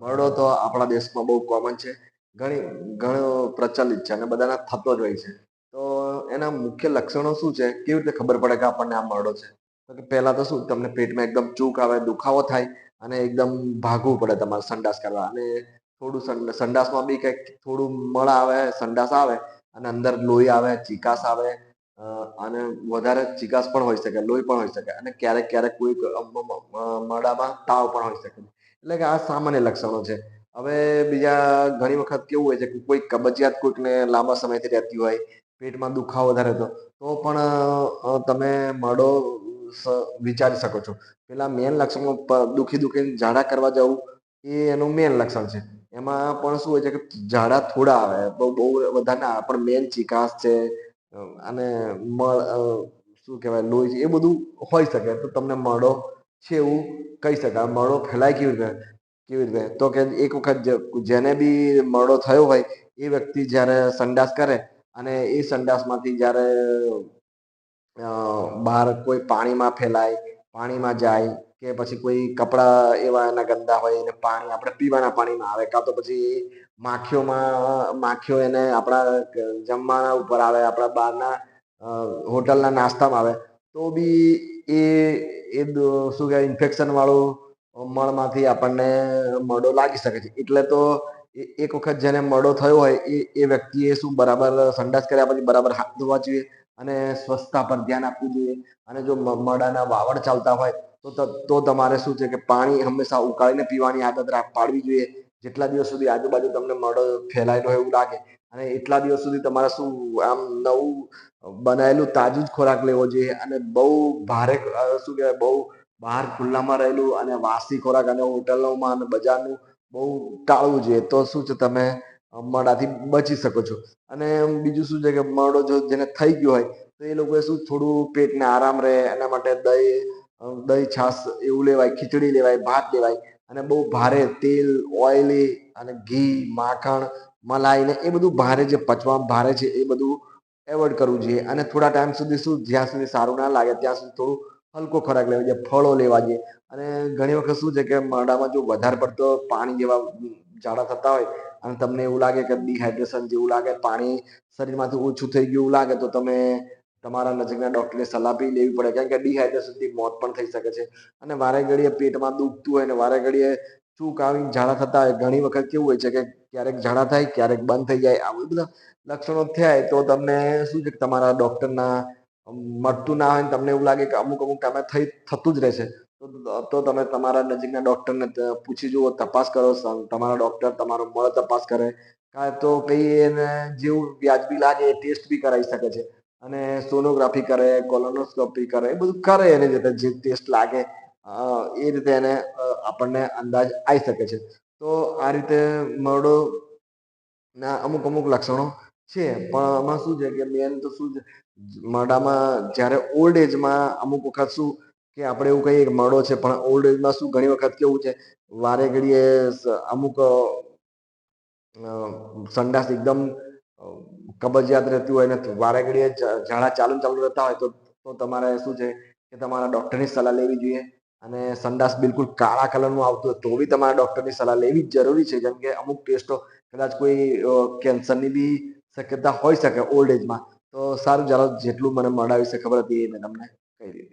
મરડો તો આપણા દેશમાં બહુ કોમન છે. ઘણી, ઘણો પ્રચલિત છે અને બધાના થતો જ હોય છે. તો એના મુખ્ય લક્ષણો શું છે? કેવી રીતે ખબર પડે કે આપણને આ મરડો છે? તો કે પહેલા તો શું, તમને પેટમાં એકદમ ચૂક આવે, દુખાવો થાય અને એકદમ ભાગવું પડે તમારે સંડાસ કરવા. અને થોડું સંડ- સંડાસમાં બી કંઈક થોડું મળ આવે, સંડાસ આવે અને અંદર લોહી આવે, ચિકાસ આવે અને વધારે ચિકાસ પણ હોઈ શકે, લોહી પણ હોઈ શકે અને ક્યારેક ક્યારેક કોઈ મડામાં તાવ પણ હોઈ શકે. એટલે કે આ સામાન્ય લક્ષણો છે. હવે બીજા ઘણી વખત કેવું હોય છે કે કોઈ કબજિયાત કોઈકને લાંબા સમયથી રહેતી હોય, પેટમાં દુખાવો વધારે તો તો પણ તમે મળો વિચારી શકો છો. પેલા મેન લક્ષણો દુખી દુખીને ઝાડા કરવા જવું, એ એનું મેન લક્ષણ છે. એમાં પણ શું હોય છે કે ઝાડા થોડા આવે, બહુ બહુ વધારે ના પણ મેન ચિકાસ છે, અને મળ શું કહેવાય, લોહી છે, એ બધું હોઈ શકે. તો તમને મળો છે એવું કહી શકાય. મળો ફેલાય કેવી રીતે? કેવી રીતે? તો કે એક વખત જેને બી મળો થયો હોય, એ વ્યક્તિ જ્યારે સંડાસ કરે અને એ સંડાસમાંથી જ્યારે બહાર કોઈ પાણીમાં ફેલાય, પાણીમાં જાય કે પછી કોઈ કપડાં એવા એના ગંદા હોય એને પાણી આપણે પીવાના પાણીમાં આવે કાં તો પછી માખીઓમાં, માખીઓ એને આપણા જમવાના ઉપર આવે, આપણા બહારના હોટલના નાસ્તામાં આવે, તો બી એ એ શું કહેવાય ઇન્ફેક્શન વાળું મળમાંથી આપણને મળો લાગી શકે છે. એટલે તો એક વખત જેને મળો થયો હોય, એ એ વ્યક્તિએ શું બરાબર સંડાસ કર્યા પછી બરાબર હાથ ધોવા જોઈએ અને સ્વચ્છતા પર ધ્યાન આપવું જોઈએ. અને જો મ- મળાના વાવડ ચાલતા હોય, તો ત- તો તમારે શું છે કે પાણી હંમેશા ઉકાળીને પીવાની આદત રાખ, પાડવી જોઈએ. જેટલા દિવસ સુધી આજુબાજુ તમને મડો ફેલાયેલો હોય એવું લાગે અને એટલા દિવસ સુધી તમારે શું આમ નવું બનાવેલું તાજું જ ખોરાક લેવો જોઈએ અને બહુ ભારે શું કહેવાય, બહુ બહાર ખુલ્લામાં રહેલું અને વાસી ખોરાક અને હોટલોમાં અને બજારનું બહુ ટાળવું જોઈએ. તો શું છે, તમે મડાથી બચી શકો છો. અને બીજું શું છે કે મડો જો જેને થઈ ગયો હોય, તો એ લોકોએ શું થોડું પેટને આરામ રહે, એના માટે દહીં દહીં છાશ એવું લેવાય, ખીચડી લેવાય, ભાત લેવાય અને બહુ ભારે તેલ ઓઇલી અને ઘી, માખણ મલાઈ ને એ બધું ભારે જે પચવા ભારે છે, એ બધું એવોઇડ કરવું જોઈએ. અને થોડા ટાઈમ સુધી શું, જ્યાં સુધી સારું ના લાગે, ત્યાં સુધી થોડું હલકો ખોરાક લેવો જોઈએ, ફળો લેવા જોઈએ. અને ઘણી વખત શું છે કે મરડામાં જો વધારે પડતો પાણી જેવા ઝાડા થતા હોય, અને તમને એવું લાગે કે ડિહાઇડ્રેશન જેવું લાગે, પાણી શરીરમાંથી ઓછું થઈ ગયું લાગે, તો તમે તમારા નજીકના ડૉક્ટરને સલાહ બી લેવી પડે. કારણ કે ડિહાઇડ્રેશનથી મોત પણ થઈ શકે છે. અને વારે ઘડીએ પેટમાં દુખતું હોય અને વારે ઘડીએ ચૂક આવીને ઝાડા થતા હોય. ઘણી વખત કેવું હોય છે કે ક્યારેક ઝાડા થાય, ક્યારેક બંધ થઈ જાય. આવું બધા લક્ષણો થાય તો તમને શું છે તમારા ડૉક્ટરના મળતું ના હોય તમને એવું લાગે કે અમુક અમુક ટાઈમે થઈ, થતું જ રહેશે. તો તમે તમારા નજીકના ડૉક્ટરને પૂછી જુઓ, તપાસ કરો. તમારા ડૉક્ટર તમારો મળ તપાસ કરે. કાં તો કઈ એને જેવું વ્યાજબી લાગે એ ટેસ્ટ બી કરાવી શકે છે. અને સોનોગ્રાફી કરે, કોલોનોસ્કોપી કરે, એ બધું કરે એની જે ટેસ્ટ લાગે. એ રીતે એને આપણને અંદાજ આવી શકે છે. તો આ રીતે મરડો ના અમુક અમુક લક્ષણો છે, પણ આમાં શું છે કે મેન તો શું છે, મરડામાં જ્યારે ઓલ્ડ એજમાં અમુક વખત શું કે આપણે એવું કહીએ કે મરડો છે, પણ ઓલ્ડ એજમાં શું ઘણી વખત કેવું છે, વારે ઘડીએ અમુક સંડાસ એકદમ કબજિયાત રહેતી હોય ને વારે ઘડીએ ઝાડા ચાલુ ચાલુ રહેતા હોય તો તમારે શું છે કે તમારા ડૉક્ટરની સલાહ લેવી જોઈએ. અને સંડાસ બિલકુલ કાળા કલરનું આવતું હોય તો બી તમારા ડૉક્ટરની સલાહ લેવી જ જરૂરી છે. કેમ કે અમુક ટેસ્ટો કદાચ કોઈ કેન્સરની બી શક્યતા હોઈ શકે ઓલ્ડ એજમાં. તો સારું, ચાલો જેટલું મને મળાવી છે, ખબર હતી એ મેં તમને કહી દીધી.